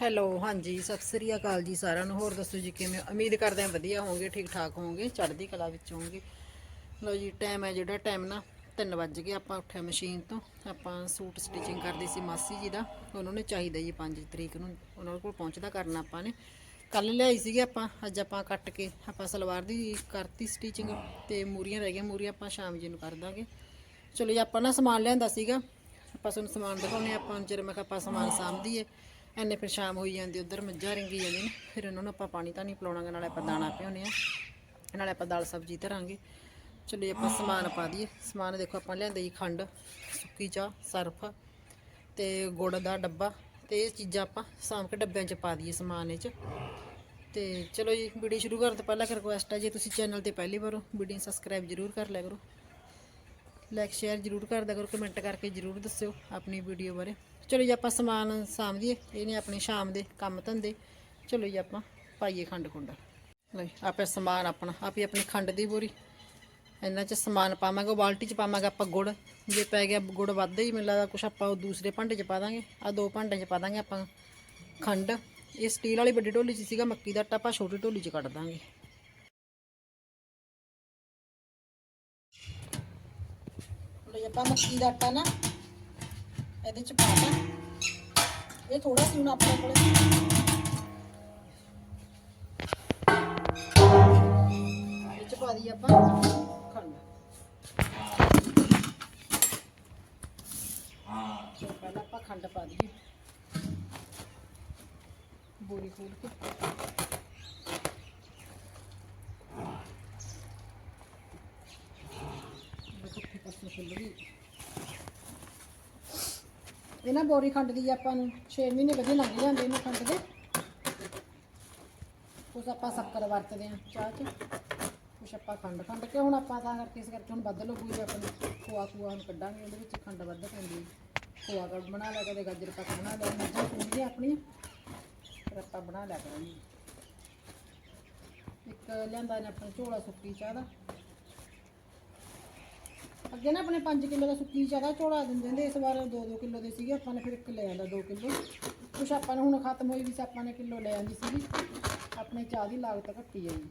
Hello, ਹਾਂਜੀ, ਸਤਿ ਸ੍ਰੀ ਅਕਾਲ ਜੀ ਸਾਰਿਆਂ ਨੂੰ। ਹੋਰ ਦੱਸੋ ਜੀ ਕਿਵੇਂ ਉਮੀਦ ਕਰਦੇ ਹਾਂ ਵਧੀਆ ਹੋਵੋਗੇ ਠੀਕ ਠਾਕ ਹੋਵੋਗੇ, ਚੜ੍ਹਦੀ ਕਲਾ ਵਿੱਚ ਹੋਵੋਗੇ। ਲਓ ਜੀ ਟਾਈਮ ਹੈ ਜਿਹੜਾ ਟਾਈਮ ਨਾ 3 ਵਜ ਗਏ ਆਪਾਂ ਉੱਠਿਆ ਮਸ਼ੀਨ ਤੋਂ। ਆਪਾਂ ਸੂਟ ਸਟਿਚਿੰਗ ਕਰਦੇ ਸੀ ਮਾਸੀ ਜੀ ਦਾ। ਉਹਨਾਂ ਨੇ ਚਾਹੀਦਾ ਜੀ 5 ਤਰੀਕ ਨੂੰ, ਉਹਨਾਂ ਕੋਲ ਪਹੁੰਚਦਾ ਕਰਨਾ ਆਪਾਂ ਨੇ। ਕੱਲ ਲਿਆਈ ਸੀਗੀ ਆਪਾਂ, ਅੱਜ ਆਪਾਂ ਕੱਟ ਕੇ, ਆਪਾਂ ਸਲਵਾਰ ਦੀ ਕਰਤੀ ਸਟਿਚਿੰਗ ਤੇ ਮੂਰੀਆਂ ਰਹਿ ਗਈਆਂ, ਮੂਰੀਆਂ ਆਪਾਂ ਸ਼ਾਮ ਜੀ ਨੂੰ ਕਰ ਦਾਂਗੇ। ਚਲੋ ਜੀ, ਆਪਾਂ ਨਾ ਸਮਾਨ ਲਿਆਂਦਾ ਸੀਗਾ। ਆਪਾਂ ਤੁਹਾਨੂੰ ਸਮਾਨ ਦਿਖਾਉਣੇ ਆਪਾਂ ਨੂੰ ਚਿਰ ਮੈਂ ਕਿਹਾ ਆਪਾਂ ਸਮਾਨ ਸਾਂਭਦੀਏ। ਐਨੇ ਫਿਰ ਸ਼ਾਮ ਹੋਈ ਜਾਂਦੀ, ਉਧਰ ਮੱਝਾਂ ਰਿੰਗੀ ਜਾਂਦੀਆਂ ਨੇ, ਫਿਰ ਉਹਨਾਂ ਨੂੰ ਆਪਾਂ ਪਾਣੀ ਤਾਂ ਨਹੀਂ ਪਿਲਾਉਣਾਗਾ, ਨਾਲੇ ਆਪਾਂ ਦਾਣਾ ਪਿਆਉਣੇ ਆ ਨਾਲੇ ਆਪਾਂ ਦਾਲ ਸਬਜ਼ੀ ਧਰਾਂਗੇ। ਚਲੋ ਜੀ ਆਪਾਂ ਸਮਾਨ ਪਾ ਦਈਏ, ਸਮਾਨ ਦੇਖੋ ਆਪਾਂ ਲਿਆਂਦੇ ਜੀ ਖੰਡ, ਸੁੱਕੀ ਚਾਹ, ਸਰਫ ਤੇ ਗੁੜ ਦਾ ਡੱਬਾ ਤੇ ਇਹ ਚੀਜ਼ਾਂ ਆਪਾਂ ਸਾਂਭ ਕੇ ਡੱਬਿਆਂ 'ਚ ਪਾ ਦਈਏ ਸਮਾਨ ਇਹ 'ਚ। ਤੇ ਚਲੋ ਜੀ, ਵੀਡੀਓ ਸ਼ੁਰੂ ਕਰਨ ਤੋਂ ਪਹਿਲਾਂ ਇੱਕ ਰਿਕੁਐਸਟ ਹੈ ਜੇ ਤੁਸੀਂ ਚੈਨਲ ਤੇ ਪਹਿਲੀ ਵਾਰ ਹੋ, ਵੀਡੀਓ ਨੂੰ ਸਬਸਕ੍ਰਾਈਬ ਜ਼ਰੂਰ ਕਰ ਲਿਆ ਕਰੋ। ਲਾਈਕ ਸ਼ੇਅਰ ਜ਼ਰੂਰ ਕਰਦਾ ਕਰੋ ਕਮੈਂਟ ਕਰਕੇ ਜ਼ਰੂਰ ਦੱਸਿਓ ਆਪਣੀ ਵੀਡੀਓ ਬਾਰੇ। ਚਲੋ ਜੀ, ਆਪਾਂ ਸਮਾਨ ਸਾਂਭੀਏ ਇਹ ਨੇ ਆਪਣੇ ਸ਼ਾਮ ਦੇ ਕੰਮ ਧੰਦੇ। ਚਲੋ ਜੀ, ਆਪਾਂ ਪਾਈਏ ਖੰਡ ਖੁੰਡ। ਲਓ ਆਪੇ ਸਮਾਨ ਆਪਣਾ, ਆਪੀ ਆਪਣੀ ਖੰਡ ਦੀ ਬੋਰੀ। ਇਹਨਾਂ ਚ ਸਮਾਨ ਪਾਵਾਂਗੇ ਉਹ ਬਾਲਟੀ ਚ ਪਾਵਾਂਗੇ ਆਪਾਂ ਗੁੜ। ਜੇ ਪੈ ਗਿਆ ਗੁੜ ਵੱਧਦਾ ਹੀ, ਮੈਨੂੰ ਲੱਗਦਾ ਕੁਛ ਆਪਾਂ ਉਹ ਦੂਸਰੇ ਭਾਂਡੇ ਚ ਪਾ ਦਾਂਗੇ। ਆ ਦੋ ਭਾਂਡਿਆਂ ਚ ਪਾ ਦਾਂਗੇ ਆਪਾਂ ਖੰਡ। ਇਹ ਸਟੀਲ ਵਾਲੀ ਵੱਡੀ ਢੋਲੀ ਚ ਸੀਗਾ, ਮੱਕੀ ਦਾ ਆਟਾ ਆਪਾਂ ਛੋਟੀ ਢੋਲੀ ਚ ਕੱਢ ਦਾਂਗੇ। ਲਈ ਆਪਾਂ ਮੱਕੀ ਦਾ ਆਟਾ ਨਾ ਇਹਦੇ ਚ ਪਾ ਦਾਂ ਇਹ ਥੋੜਾ ਸੀ ਹੁਣ ਆਪਣੇ ਕੋਲ। ਇਹ ਚ ਪਾ ਦਈਏ ਆਪਾਂ। ਖੰਡ ਤੇ ਪਹਿਲਾਂ ਆਪਾਂ ਖੰਡ ਪਾ ਦਈਏ। ਬੋਰੀ ਖੋਲ ਕੇ। ਦੇਖੋ ਕਿੱਥੇ ਪਾਸੇ ਖੁੱਲ ਗਈ। ਇਹ ਨਾ ਬੋਰੀ ਖੰਡ ਦੀ ਆਪਾਂ ਨੂੰ 6 ਮਹੀਨੇ ਵਧੀਆ ਲੰਘ ਜਾਂਦੇ ਇਹਨੂੰ ਖੰਡ ਦੇ। ਕੁਛ ਆਪਾਂ ਸ਼ੱਕਰ ਵਰਤਦੇ ਆ ਚਾਹ 'ਚ। ਕੁਛ ਆਪਾਂ ਖੰਡ ਖੰਡ ਕੇ ਹੁਣ ਆਪਾਂ ਤਾਂ ਕਰਕੇ ਇਸ ਕਰਕੇ ਹੁਣ ਵੱਧ ਲੱਗੂਗੀ ਆਪਾਂ ਖੋਆ ਖੋਆ ਹੁਣ ਕੱਢਾਂਗੇ, ਉਹਦੇ ਵਿੱਚ ਖੰਡ ਵੱਧ ਪੈਂਦੀ ਹੈ। ਖੋਆ ਕੱਢ ਬਣਾ ਲਿਆ, ਕਦੇ ਗਾਜਰ ਪਾਕ ਬਣਾ ਲਿਆ ਮੱਝਾਂ ਸੁਣਦੀਆਂ ਆਪਣੀਆਂ ਫਿਰ ਆਪਾਂ ਬਣਾ ਲਿਆ ਕਰਾਂਗੇ। ਇੱਕ ਲਿਆਂਦਾ ਨੇ ਆਪਣਾ ਝੋਲਾ ਸੁੱਕੀ ਚਾਹ ਦਾ। ਅੱਗੇ ਨਾ ਆਪਣੇ 5 ਕਿਲੋ ਦਾ ਸੁੱਕੀ ਚਾਹ ਦਾ ਝੋਲਾ ਦਿੰਦੇ ਹੁੰਦੇ ਇਸ ਵਾਰ 2-2 ਕਿਲੋ ਦੇ ਸੀਗੇ, ਆਪਾਂ ਨੇ ਫਿਰ ਇੱਕ ਲੈ ਆਂਦਾ 2 ਕਿਲੋ। ਕੁਛ ਆਪਾਂ ਨੇ ਹੁਣ ਖਤਮ ਹੋਈ ਵੀ ਸੀ, ਆਪਾਂ ਨੇ ਕਿਲੋ ਲੈ ਆਂਦੀ ਸੀਗੀ। ਆਪਣੇ ਚਾਹ ਦੀ ਲਾਗਤ ਘੱਟੀ ਹੈ ਜੀ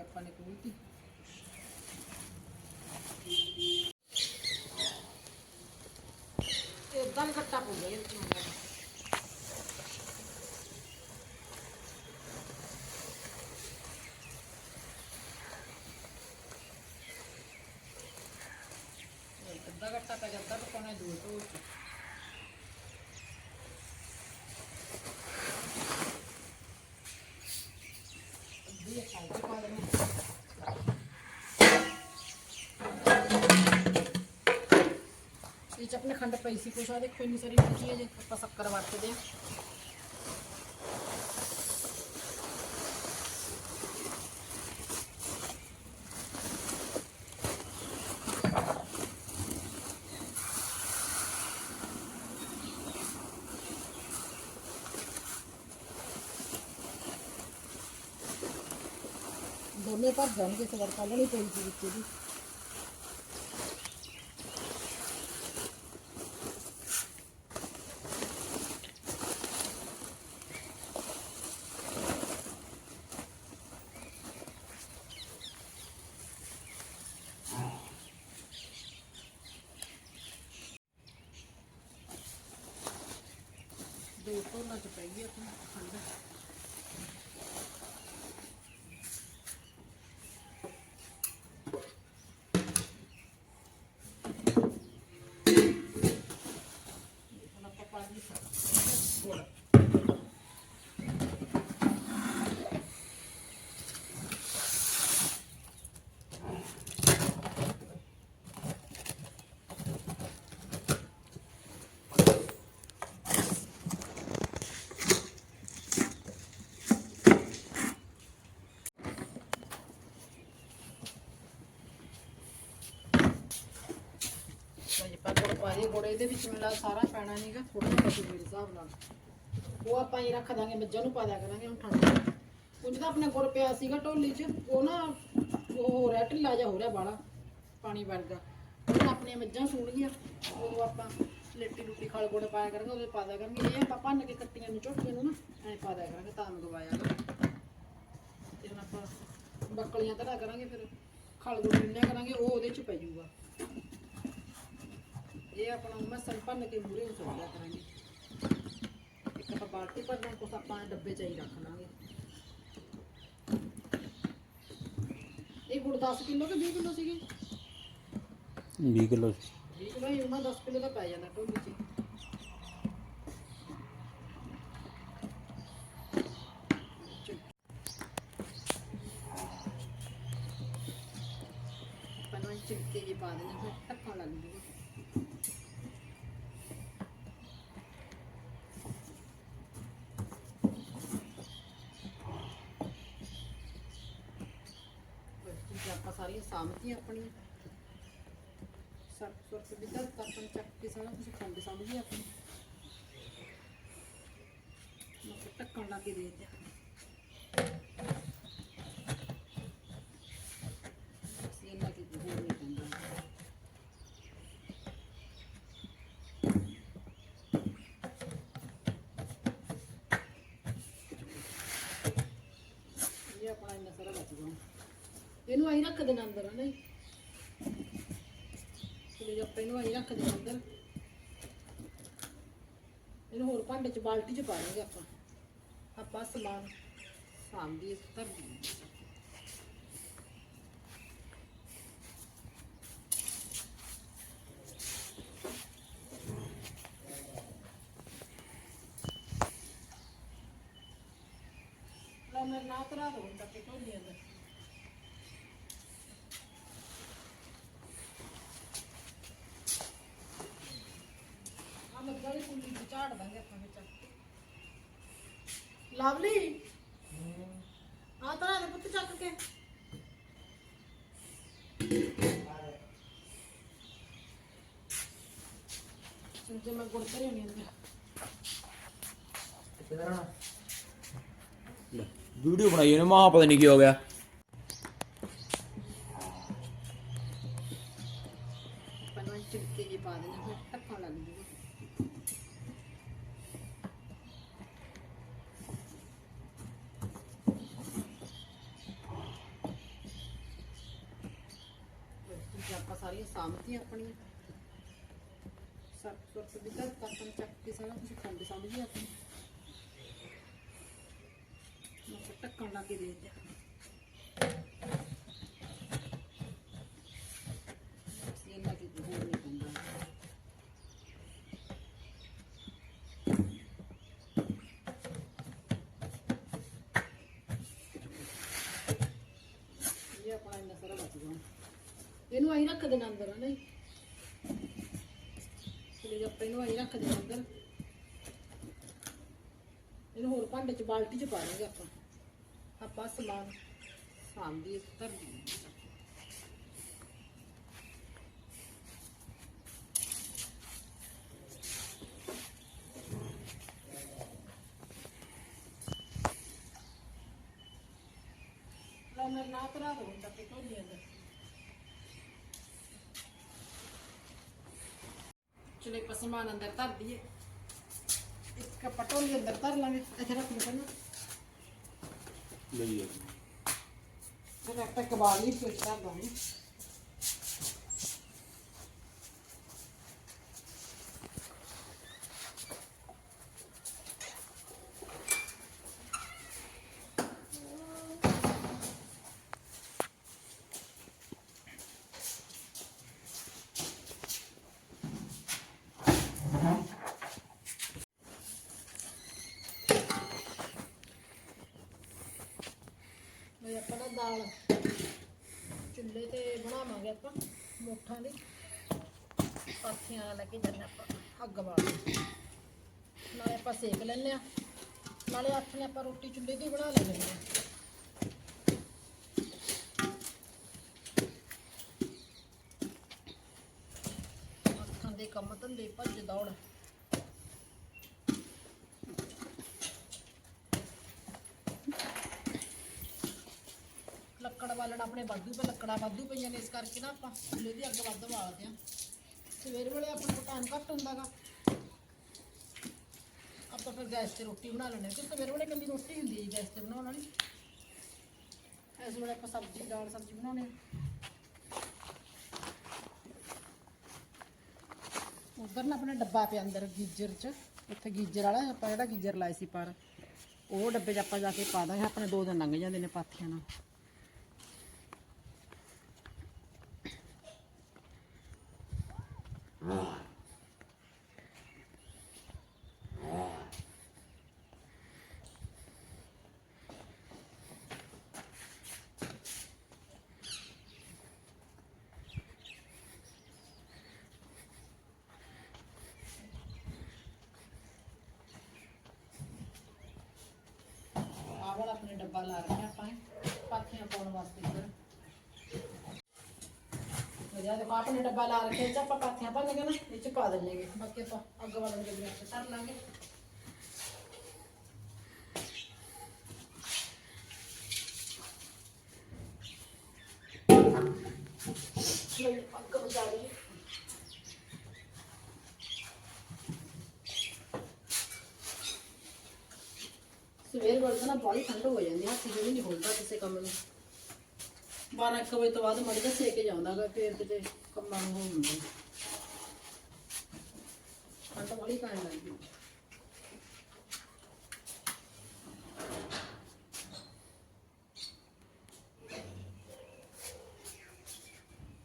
ਆਪਾਂ ਨੇ ਖੋਲਤੀ ਇਦਾਂ ਘੱਟਾ ਪਊਗਾ ਇਹਦੇ ਵਿੱਚ ਮੈਨੂੰ ਲੱਗਦਾ। ਇਹ ਅੱਧਾ ਘੱਟਾ ਪੈ ਗਿਆ ਅੱਧਾ ਪਕਾਉਣਾ ਦੂਰ ਤੋਂ ਅੱਧੀ ਇਹ ਖਾਈ ਪਾ ਦੇਣੀ ਇਹ ਚ ਆਪਣੇ ਖੰਡ ਪਈ ਸੀ ਕੁਛ ਆ ਦੇਖੋ ਇੰਨੀ ਸਾਰੀ ਬਚੀ ਹੈ ਜੇ ਆਪਾਂ ਸ਼ੱਕਰ ਵਰਤਦੇ ਆ ਦੋਨੇ ਭਰ ਪਾ ਗੁੜ ਇਹਦੇ ਵਿੱਚ ਮਿਲਾ ਸਾਰਾ ਪੈਣਾ ਨਹੀਂਗਾ ਥੋੜਾ ਜਿਹਾ ਪਾਸੇ ਮੇਰੇ ਹਿਸਾਬ ਨਾਲ। ਉਹ ਆਪਾਂ ਹੀ ਰੱਖ ਦਾਂਗੇ, ਮੱਝਾਂ ਨੂੰ ਪਾ ਦਿਆ ਕਰਾਂਗੇ ਹੁਣ ਠੰਡ ਕੁਝ ਤਾਂ ਆਪਣੇ ਗੁੜ ਪਿਆ ਸੀਗਾ ਢੋਲੀ 'ਚ, ਉਹ ਨਾ, ਉਹ ਹੋ ਰਿਹਾ ਢਿੱਲਾ ਜਿਹਾ, ਹੋ ਰਿਹਾ ਬਾਲਾ ਪਾਣੀ ਵਰਗਾ। ਹੁਣ ਆਪਣੀਆਂ ਮੱਝਾਂ ਸੂਣਗੀਆਂ ਉਹ ਆਪਾਂ ਲੇਟੀ ਲੁੱਟੀ ਖਾਲ ਗੁੜ ਪਾਇਆ ਕਰਾਂਗੇ, ਉਹਦੇ ਪਾ ਦਿਆ ਕਰਾਂਗੇ। ਇਹ ਆਪਾਂ ਭੰਨ ਕੇ ਕੱਟੀਆਂ ਨੂੰ ਝੋਟੀਆਂ ਨੂੰ ਨਾ, ਐਂ ਪਾ ਦਿਆ ਕਰਾਂਗੇ, ਤਾਂ ਮੰਗਵਾਇਆ ਤੇ ਹੁਣ ਆਪਾਂ ਬੱਕਲੀਆਂ ਧਰਾ ਕਰਾਂਗੇ, ਫਿਰ ਖਲ ਗੁੜ ਰਿੰਨਿਆ ਕਰਾਂਗੇ, ਉਹ ਉਹਦੇ 'ਚ ਪੈ ਜਾਊਗਾ ਇਹ ਆਪਣਾ ਮਸਲ ਭੰਨ ਕੇ ਮੂਰੇ ਨੂੰ ਸੁੱਟ ਦਿਆ ਕਰਾਂਗੇ। ਇੱਕ ਆਪਾਂ ਬਾਲਟੀ ਭਰਨਾ ਕੁਛ ਆਪਾਂ ਡੱਬੇ 'ਚ ਹੀ ਰੱਖ ਲਾਂਗੇ। ਇਹ ਗੁੜ 10 ਕਿਲੋ ਕਿ 20 ਕਿਲੋ ਸੀਗੇ? 20 ਕਿਲੋ 20 ਕਿਲੋ ਹੀ ਉਹਨਾਂ 10 ਕਿਲੋ ਦਾ ਪੈ ਜਾਂਦਾ ਢੋਲੀ 'ਚ। ਸਾਰੀਆਂ ਆਪਣੀਆਂ। ਸਰ ਸੁਰਤ ਵੀ ਤਾਂ ਚੱਕ ਕੇ ਸਾਰਾ ਕੁਝ ਖੰਡ ਸਮਝੀ ਆਪਣੀ ਮੈਂ ਕਿਹਾ ਢੱਕਣ ਲਾ ਕੇ ਦੇ ਦਿਆ ਅਸੀਂ ਇਹਨਾਂ ਕੀ ਹੋਰ ਨਹੀਂ ਪੈਂਦਾ ਇਹ ਆਪਣਾ ਇੰਨਾ ਸਾਰਾ ਬਚ ਗਿਆ ਇਹਨੂੰ ਆਈ ਰੱਖ ਦੇਣਾ ਅੰਦਰ, ਹੈ ਨਹੀਂ ਚਲੇ ਜਾ ਇਹਨੂੰ ਆਈ ਰੱਖ ਦੇਣਾ ਅੰਦਰ। ਇਹਨੂੰ ਹੋਰ ਭਾਂਡੇ ਚ, ਬਾਲਟੀ ਚ ਪਾ ਲਾਂਗੇ ਆਪਾਂ। ਆਪਾਂ ਸਮਾਨ ਸਾਂਭੀ ਧਰ ਦਈਏ ਮੈਂ ਨਾ ਤਰਾ ਦੋ ਤੱਕ ਢੋਲੀ ਅੰਦਰ ਆ ਮੱਗਾ ਦੀ ਕੁੱਲੀ ਚ ਝਾੜ ਦਾਂਗੇ ਆਪਾਂ ਵਿੱਚ ਲਵਲੀ ਆ ਤਰਾ ਦੇ ਪੁੱਤ ਚੱਕ ਕੇ ਚਲ ਜੇ ਮੈਂ ਗੁੜ ਧਰੇ ਨਹੀਂ ਅੰਦਰ ਵੀਡੀਓ ਬਣਾਈ ਉਹਨੇ, ਮਾਂ ਪਤਾ ਨਹੀਂ ਕੀ ਹੋ ਗਿਆ ਪਹਿਲਾਂ ਚਿੱਕੇ ਜਿਹੇ ਪਾ ਦੇਣੇ ਫਿਰ ਢੱਕਣ ਲੱਗ ਜੂਗਾ ਠੀਕ ਆ, ਆਪਾਂ ਸਾਰੀਆਂ ਸਾਮਤੀਆਂ ਆਪਣੀਆਂ ਸਰ ਸੁਰਤ ਵੀ ਤਾਂ ਤੱਕਣ ਚੱਕ ਕੇ ਸਾਰਾ ਕੁਝ ਖੰਡ ਸਮਝੀ ਆਪਣੀ ਮੈਂ ਕਿਹਾ ਢੱਕਣ ਲਾ ਕੇ ਦੇ ਦਿਆ ਅਸੀਂ ਇਹਨਾਂ ਕੀ ਹੋਰ ਨਹੀਂ ਪੈਂਦਾ ਇਹ ਆਪਣਾ ਇੰਨਾ ਸਾਰਾ ਬਚ ਗਿਆ ਇਹਨੂੰ ਆਈ ਰੱਖ ਦੇਣਾ ਅੰਦਰ ਨਹੀਂ ਚਲੇ ਜਾ? ਆਪਾਂ ਇਹਨੂੰ ਆਈ ਰੱਖ ਦੇਣਾ ਅੰਦਰ। ਇਹਨੂੰ ਹੋਰ ਭਾਂਡੇ ਚ, ਬਾਲਟੀ ਚ ਪਾ ਲਾਂਗੇ ਆਪਾਂ। ਆਪਾਂ ਸਮਾਨ ਸਾਂਭੀ ਧਰ ਦਈਏ ਨਾ ਕਰਾ ਦੋ ਤੱਕ ਢੋਲੀ ਅੰਦਰ ਚਲੇ ਆਪਾਂ ਸਮਾਨ ਅੰਦਰ ਧਰ ਦਈਏ ਇੱਕ ਪਟੋਲੀ ਅੰਦਰ ਧਰ ਲਾਂਗੇ ਇੱਥੇ ਰੱਖ ਲਓ ਪਹਿਲਾਂ ਲਈ ਫਿਰ ਆਪਾਂ ਕਬਾੜੀ ਫਿਰ ਧਰ ਦਾਂਗੇ ਮੈਂ ਆਪਾਂ ਨਾ ਦਾਲ ਚੁੱਲ੍ਹੇ ਤੇ ਬਣਾਵਾਂਗੇ ਆਪਾਂ ਮੋਠਾਂ ਦੀ ਪਾਥੀਆਂ ਨਾਲ ਲੈ ਕੇ ਜਾਂਦੇ ਆਪਾਂ, ਅੱਗ ਬਾਲ ਨਾਲੇ ਆਪਾਂ ਸੇਕ ਲੈਂਦੇ ਆ ਨਾਲੇ ਹੱਥ ਨੇ ਆਪਾਂ ਰੋਟੀ ਚੁੱਲ੍ਹੇ ਦੀ ਬਣਾ ਲੈਂਦੇ ਆ ਹੱਥਾਂ ਦੇ ਕੰਮ ਧੰਦੇ ਭੱਜ ਦੌੜ ਲੱਕੜ ਬਾਲਣ, ਆਪਣੇ ਵਾਧੂ ਪੇ ਲੱਕੜਾਂ ਵਾਧੂ ਪਈਆਂ ਨੇ ਇਸ ਕਰਕੇ ਨਾ ਆਪਾਂ ਚੁੱਲ੍ਹੇ ਦੀ ਅੱਗ ਵੱਧ ਬਾਲਦੇ ਆ ਸਵੇਰ ਵੇਲੇ ਆਪਣੇ ਟਾਈਮ ਘੱਟ ਹੁੰਦਾਗਾ ਆਪਾਂ ਫਿਰ ਗੈਸ ਤੇ ਰੋਟੀ ਬਣਾ ਲੈਂਦੇ ਹਾਂ। ਸਵੇਰ ਵੇਲੇ ਕੱਲੀ ਰੋਟੀ ਹੁੰਦੀ ਹੈ ਗੈਸ ਤੇ ਬਣਾਉਣ ਵਾਲੀ। ਇਸ ਵੇਲੇ ਆਪਾਂ ਸਬਜ਼ੀ, ਦਾਲ, ਸਬਜ਼ੀ ਬਣਾਉਣੇ। ਉਧਰ ਨਾ ਆਪਣਾ ਡੱਬਾ ਪਿਆ ਅੰਦਰ ਗੀਜ਼ਰ 'ਚ। ਉੱਥੇ ਗੀਜ਼ਰ ਵਾਲਾ, ਆਪਾਂ ਜਿਹੜਾ ਗੀਜ਼ਰ ਲਾਇਆ ਸੀ ਪਰ, ਉਹ ਡੱਬੇ 'ਚ ਆਪਾਂ ਜਾ ਕੇ ਪਾ ਦਾਂਗੇ। ਆਪਣੇ ਦੋ ਦਿਨ ਲੰਘ ਜਾਂਦੇ ਨੇ ਪਾਥੀਆਂ ਨਾਲ। ਆਹ ਵਾਲਾ ਆਪਣੇ ਡੱਬਾ ਲਾ ਰੱਖਿਆ ਆਪਾਂ ਨੇ, ਪਾਥੀਆਂ ਪਾਉਣ ਵਾਸਤੇ ਇੱਧਰ ਵਜਾ ਦੇ ਆਪਣੇ ਡੱਬਾ ਲਾ ਰੱਖਿਆ ਇਹ 'ਚ ਆਪਾਂ ਪਾਥੀਆਂ ਭੰਨ ਕੇ ਨਾ ਇਹ ਚ ਪਾ ਦਿੰਨੇਗੇ ਬਾਕੀ ਆਪਾਂ ਅੱਗ ਵਾਲੇ ਦੇ ਵਿੱਚ ਧਰ ਲਾਂਗੇ ਲਓ ਜੀ, ਅੱਗ ਬਚਾ ਲਈ ਸਵੇਰ ਵੇਲੇ ਨਾ ਬੜੀ ਠੰਡ ਹੋ ਜਾਂਦੀ ਹੈ ਹੱਥ ਜਿਹੜੀ ਨਹੀਂ ਹੁੰਦਾ ਕਿਸੇ ਕੰਮ ਨੂੰ। 12 ਇੱਕ ਵਜੇ ਤੋਂ ਬਾਅਦ ਮੜ ਜਾ ਸੇਕ ਜਾਂਦਾਗਾ ਫੇਰ ਕਿਤੇ ਕੰਮਾਂ ਨੂੰ ਹੋ ਹੁੰਦਾ ਠੰਡ ਬੜੀ ਪੈਣ ਲੱਗ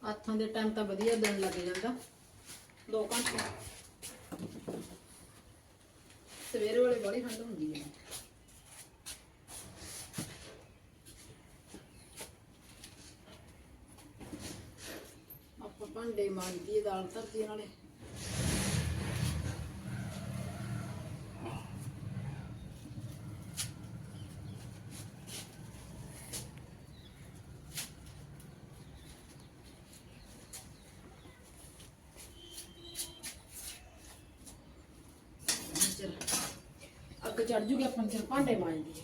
ਹੱਥਾਂ ਦੇ ਟਾਈਮ ਤਾਂ ਵਧੀਆ ਦਿਨ ਲੱਗ ਜਾਂਦਾ। 2 ਘੰਟੇ ਸਵੇਰੇ ਵੇਲੇ ਬੜੀ ਠੰਡ ਹੁੰਦੀ ਹੈ ਭਾਂਡੇ ਮਾਂਜਦੀ ਹੈ ਦਾਲ ਧਰਦੀ ਨਾਲੇ। ਅੱਗ ਚੜ ਜੂਗੀ ਆਪਾਂ ਚਲ ਭਾਂਡੇ ਮਾਂਜਦੀ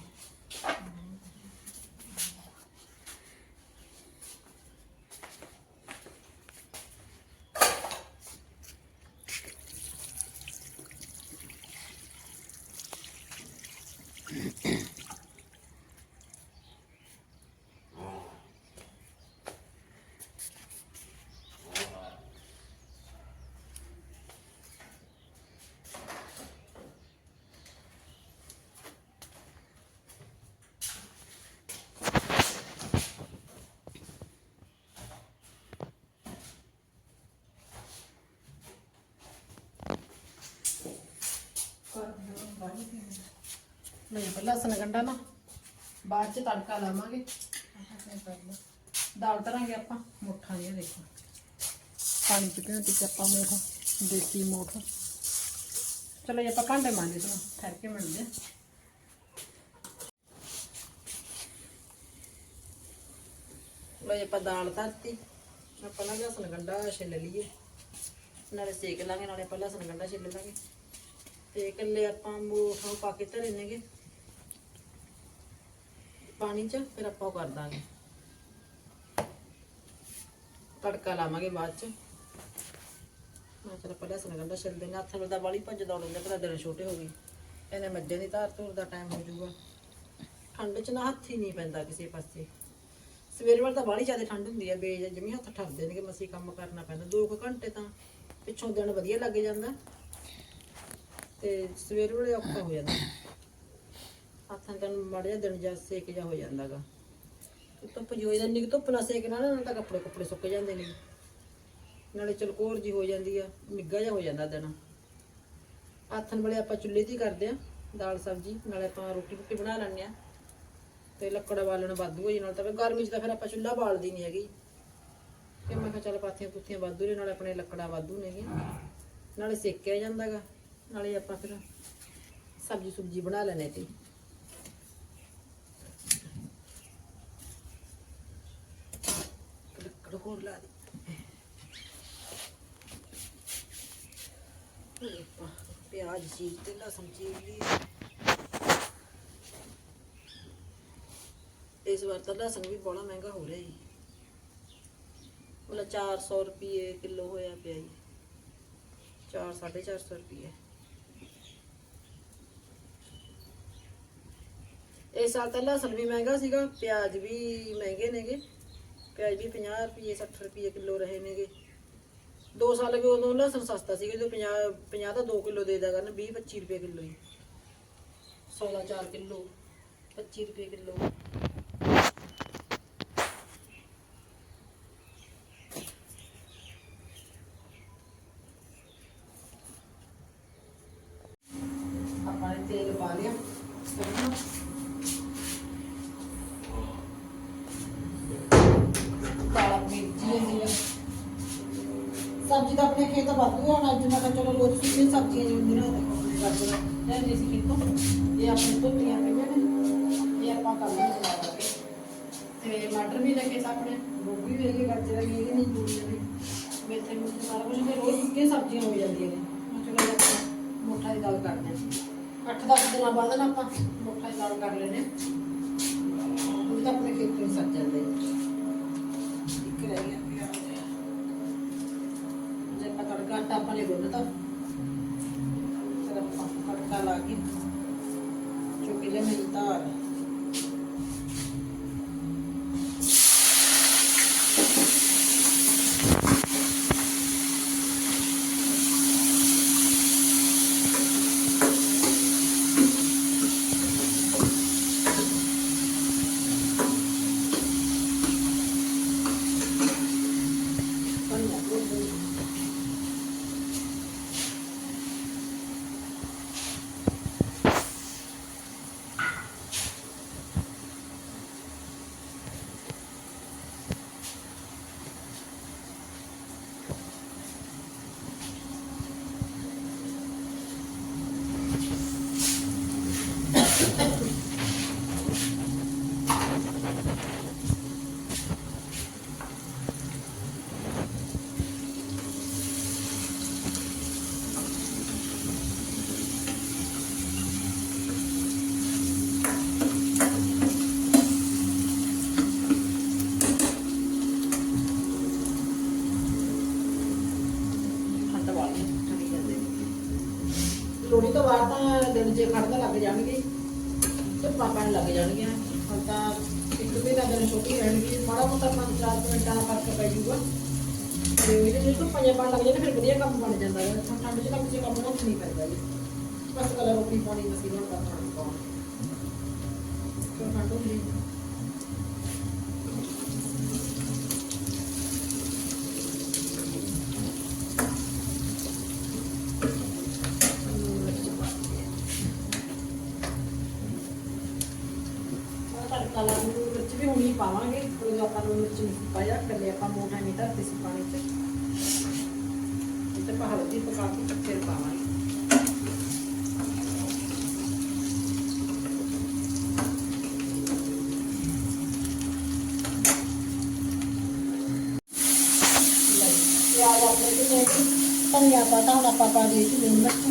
ਨਹੀਂ ਪਹਿਲਾਂ ਲਸਣ ਗੰਡਾ ਨਾ ਬਾਅਦ ਚ ਤੜਕਾ ਲਾਵਾਂਗੇ। ਦਾਲ ਧਰਾਂਗੇ ਆਪਾਂ, ਮੁੱਠਾਂ ਦੀਆਂ ਦੇਖੋ। ਪਾਣੀ ਚ ਭਿਉਂ ਤੇ ਆਪਾਂ ਮੋਠ, ਦੇਸੀ ਮੋਠ। ਚਲੋ ਜੀ, ਆਪਾਂ ਭਾਂਡੇ ਮਾਂਜੇ ਤੋਂ ਠਹਿਰ ਕੇ ਮਿਲਦੇ ਹਾਂ। ਜੀ, ਆਪਾਂ ਦਾਲ ਧਰਤੀ। ਆਪਾਂ ਨਾ ਲਸਣ ਗੰਡਾ ਛਿੱਲ ਲਈਏ। ਨਾਲੇ ਸੇਕ ਲਾਂਗੇ, ਨਾਲੇ ਆਪਾਂ ਲਸਣ ਗੰਡਾ ਛਿੱਲ ਲਾਂਗੇ। ਤੇ ਇਕੱਲੇ ਆਪਾਂ ਮੋਠ ਨੂੰ ਪਾ ਕੇ ਧਰੇ ਨੇਗੇ। ਪਾਣੀ ਚ, ਫਿਰ ਆਪਾਂ ਉਹ ਕਰ ਦਾਂਗੇ। ਤੜਕਾ ਲਾਵਾਂਗੇ ਬਾਅਦ ਚ। ਮੈਂ ਚਲ ਪਹਿਲਾਂ ਲਸਣ ਗੰਡਾ ਛਿੱਲ ਦੇਣਾ ਹੱਥ ਨਾਲ ਦਾ ਵਾਲੀ ਭੱਜ ਦੌੜਦੇ ਭਰਾ ਦਿਨ ਛੋਟੇ ਹੋ ਗਏ। ਇਹਨੇ ਮੱਝਾਂ ਦੀ ਧਾਰ ਧੂਰ ਦਾ ਟਾਈਮ ਹੋ ਜਾਊਗਾ। ਠੰਡ ਚ ਨਾ ਹੱਥ ਹੀ ਨਹੀਂ ਪੈਂਦਾ ਕਿਸੇ ਪਾਸੇ। ਸਵੇਰ ਵੇਲੇ ਤਾਂ ਬਾਹਲੀ ਜ਼ਿਆਦਾ ਠੰਡ ਹੁੰਦੀ ਆ ਬੇਜ ਜਮੀ ਹੱਥ ਠਰਦੇ ਨੇ ਕਿ ਮਸੀਂ ਕੰਮ ਕਰਨਾ ਪੈਂਦਾ 2 ਘੰਟੇ ਤਾਂ ਪਿੱਛੋਂ ਦਿਨ ਵਧੀਆ ਲੱਗ ਜਾਂਦਾ। ਤੇ ਸਵੇਰ ਵੇਲੇ ਔਖਾ ਹੋ ਜਾਂਦਾ। ਹੱਥਾਂ ਤਾਂ ਮੜ ਦਿਨ ਜਾਂ ਸੇਕ ਜਾ ਹੋ ਜਾਂਦਾਗਾ। ਧੁੱਪ ਜੋ ਜਾਂਦੀ ਕਿ ਧੁੱਪ ਨਾਲ ਸੇਕ ਨਾਲ ਨਾ ਤਾਂ ਕੱਪੜੇ ਕੱਪੜੇ ਸੁੱਕ ਜਾਂਦੇ ਨੇ। ਨਾਲੇ ਚਲਕੋਰ ਜੀ ਹੋ ਜਾਂਦੀ ਆ ਨਿੱਗਾ ਜਿਹਾ ਹੋ ਜਾਂਦਾ ਦਿਨ। ਆਥਣ ਵੇਲੇ ਆਪਾਂ ਚੁੱਲ੍ਹੇ ਦੀ ਕਰਦੇ ਆ ਦਾਲ ਸਬਜ਼ੀ, ਨਾਲੇ ਆਪਾਂ ਰੋਟੀ ਰੋਟੀ ਬਣਾ ਲੈਂਦੇ ਆ ਤੇ ਲੱਕੜ ਬਾਲਣ ਵਾਧੂ ਹੋ ਜੀ, ਨਾਲ ਤਾਂ ਗਰਮੀ 'ਚ ਤਾਂ ਫਿਰ ਆਪਾਂ ਚੁੱਲ੍ਹਾ ਬਾਲਦੀ ਨਹੀਂ ਹੈਗੀ। ਫਿਰ ਮੈਂ ਕਿਹਾ ਚੱਲ ਪਾਥੀਆਂ ਪੁੱਥੀਆਂ ਵਾਧੂ ਨੇ, ਨਾਲੇ ਆਪਣੇ ਲੱਕੜਾਂ ਵਾਧੂ ਨੇਗੀਆਂ ਨਾਲੇ ਸੇਕਿਆ ਜਾਂਦਾਗਾ। ਨਾਲੇ ਆਪਾਂ ਫਿਰ ਸਬਜ਼ੀ ਸੁਬਜੀ ਬਣਾ ਲੈਣੇ ਤੇ ਲੱਕੜ ਹੋਰ ਲਾ ਦੀ। ਪਿਆਜ਼ ਚੀਰ ਤੇ ਲਸਣ ਚੀਰ ਇਸ ਵਾਰ ਤਾਂ ਲਸਣ ਵੀ ਬੜਾ ਮਹਿੰਗਾ ਹੋ ਰਿਹਾ ਜੀ। ਉਹਲਾ 400 ਰੁਪਏ ਕਿਲੋ ਹੋਇਆ ਪਿਆ ਜੀ। 4 450 ਰੁਪਏ ਇਸ ਸਾਲ ਤਾਂ ਲਸਣ ਵੀ ਮਹਿੰਗਾ ਸੀਗਾ, ਪਿਆਜ਼ ਵੀ ਮਹਿੰਗੇ ਨੇਗੇ। ਪਿਆਜ਼ ਵੀ 50 ਰੁਪਏ 60 ਰੁਪਏ ਕਿਲੋ ਰਹੇ ਨੇਗੇ। 2 ਸਾਲ ਅਗੇ ਉਦੋਂ ਲਸਣ ਸਸਤਾ ਸੀਗਾ, ਜਦੋਂ 50 50 ਦਾ 2 ਕਿਲੋ ਦੇ ਦਿਆ ਕਰਨ 20 25 ਰੁਪਏ ਕਿਲੋ ਹੀ। 16 4 ਕਿਲੋ 25 ਰੁਪਏ ਕਿਲੋ ਆਪਾਂ ਨੇ ਤੇਲ ਪਾ ਲਿਆ ਸਰੋਂ ਦਾ। ਕਾਲਾ ਮਿਰਚੀ ਹੁੰਦੀ ਆ ਸਬਜ਼ੀ ਤਾਂ ਆਪਣੇ ਖੇਤ ਵਾਧੂ ਆ ਅੱਜ ਮੈਂ ਕਿਹਾ ਚਲੋ ਰੋਜ਼ ਸੁੱਕੀਆਂ ਸਬਜ਼ੀਆਂ ਜਿਵੇਂ ਹੁੰਦੀਆਂ ਨੇ। ਗਾਜਰ ਲੈਂਦੇ ਸੀ ਖੇਤੋਂ ਇਹ ਆਪਣੇ ਧੋਤੀਆਂ ਪਈਆਂ ਨੇ। ਇਹ ਆਪਾਂ ਕੱਲ ਨੂੰ ਤੇ ਮਟਰ ਵੀ ਲੱਗੇ ਤਾਂ ਆਪਣੇ ਗੋਭੀ ਵੀ ਹੈਗੀ ਗਾਜਰ ਵੀ ਹੈਗੀ ਨਹੀਂ ਜੂੜੀਆਂ ਵੀ ਮੇਥੇ ਨੂੰ ਸਾਰਾ ਕੁਝ ਤੇ ਰੋਜ਼ ਸੁੱਕੀਆਂ ਸਬਜ਼ੀਆਂ ਹੋ ਜਾਂਦੀਆਂ ਨੇ। ਮੈਂ ਚਲੋ ਮੋਠਾ ਦੀ ਦਾਲ ਕਰਦੇ ਹਾਂ। 8-10 ਦਿਨਾਂ ਬਾਅਦ ਨਾ ਆਪਾਂ ਮੋਠਾ ਦੀ ਦਾਲ ਕਰ ਲੈਨੇ ਉਹ ਤਾਂ ਆਪਣੇ ਖੇਤ ਤੋਂ ਸੱਜ ਜਾਂਦੇ ਇੱਕ ਰਹਿ ਗਿਆ। ਤੜਕਾ ਗੁੰਨ ਤਾ ਫਿਰ ਆਪਾਂ ਤੜਕਾ ਲਾ ਕੇ ਚੁੱਕ ਲੈ ਮੇਰੀ ਧਾਰ ਧਨੀਆ ਭੁੰਨ ਲਈ। ਖੰਡ ਵਾਲੀ ਠੰਡੀ ਜਾਂਦੇ ਲੋੜੀ ਤੋਂ ਬਾਅਦ ਤਾਂ ਦਿਨ ਜੇ ਖੜਦਾ ਲੱਗ ਜਾਣਗੇ ਤੇ ਪਾਪਾਂ ਲੱਗ ਜਾਣਗੀਆਂ। ਹੁਣ ਤਾਂ ਇੱਕ ਵੀ ਦਿਨ ਛੋਟੀ ਰਹਿਣਗੀ, ਮਾੜਾ ਮੋਟਾ ਪੰਜ ਚਾਰ ਕੁ ਮਿੰਟਾਂ ਦਾ ਫ਼ਰਕ ਪੈ ਜਾਊਗਾ। ਤੇ ਇਹਦੇ ਜੇ ਤੋਂ ਪੰਜਾਂ ਪਾਣ ਲੱਗ ਜਾਣ ਫਿਰ ਵਧੀਆ ਕੰਮ ਬਣ ਜਾਂਦਾ ਹੈ। ਠੰਡ 'ਚ ਤਾਂ ਕਿਸੇ ਕੰਮ ਨੂੰ ਹੱਥ ਨਹੀਂ ਪੈਂਦਾ ਜੀ। ਬਸ ਕਲਰ ਰੋਟੀ ਪਾਣੀ ਮਸੀਂ ਹੁਣ ਕਰਨਾ ਨਹੀਂ ਪਾਉਣਾ। ਕਿਉਂ ਠੰਡ ਹੁੰਦੀ ਹੈ। ਮਿਰਚ ਪਾ ਦਈਏ। ਆਹ ਤੜਕਾ ਲਾ ਨੂੰ ਮਿਰਚ ਵੀ ਹੁਣੀ ਪਾਵਾਂਗੇ ਆਪਾਂ ਨੂੰ ਮਿਰਚ ਨਹੀਂ ਪਾਇਆ ਕੱਲੇ ਆਪਾਂ ਮੋਟਾ ਨਹੀਂ ਧਰਦੇ ਸੀ ਪਾਣੀ 'ਚ। ਤੇ ਪਹਾੜ ਦੀ ਪਕਾ ਕੇ ਫਿਰ ਪਾਵਾਂਗੇ ਧਨੀਆ ਪਾਤਾ ਹੁਣ ਆਪਾਂ ਪਾ ਦੇ ਚ ਲੂਣ ਮਿਰਚ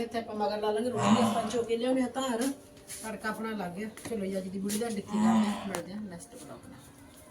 ਤੇ ਇੱਥੇ ਆਪਾਂ ਮਗਰ ਲਾ ਲਾਂਗੇ ਰੋਟੀ ਆਪਾਂ ਚੋ ਕੇ ਲਿਆਉਣੇ ਆ, ਧਾਰ। ਤੜਕਾ ਆਪਣਾ ਲੱਗ ਗਿਆ। ਚਲੋ ਜੀ, ਅੱਜ ਦੀ ਬੁੜੀ ਦਾ ਡਿੱਕੀ ਕਰਦੇ ਹਾਂ ਮਿਲਦੇ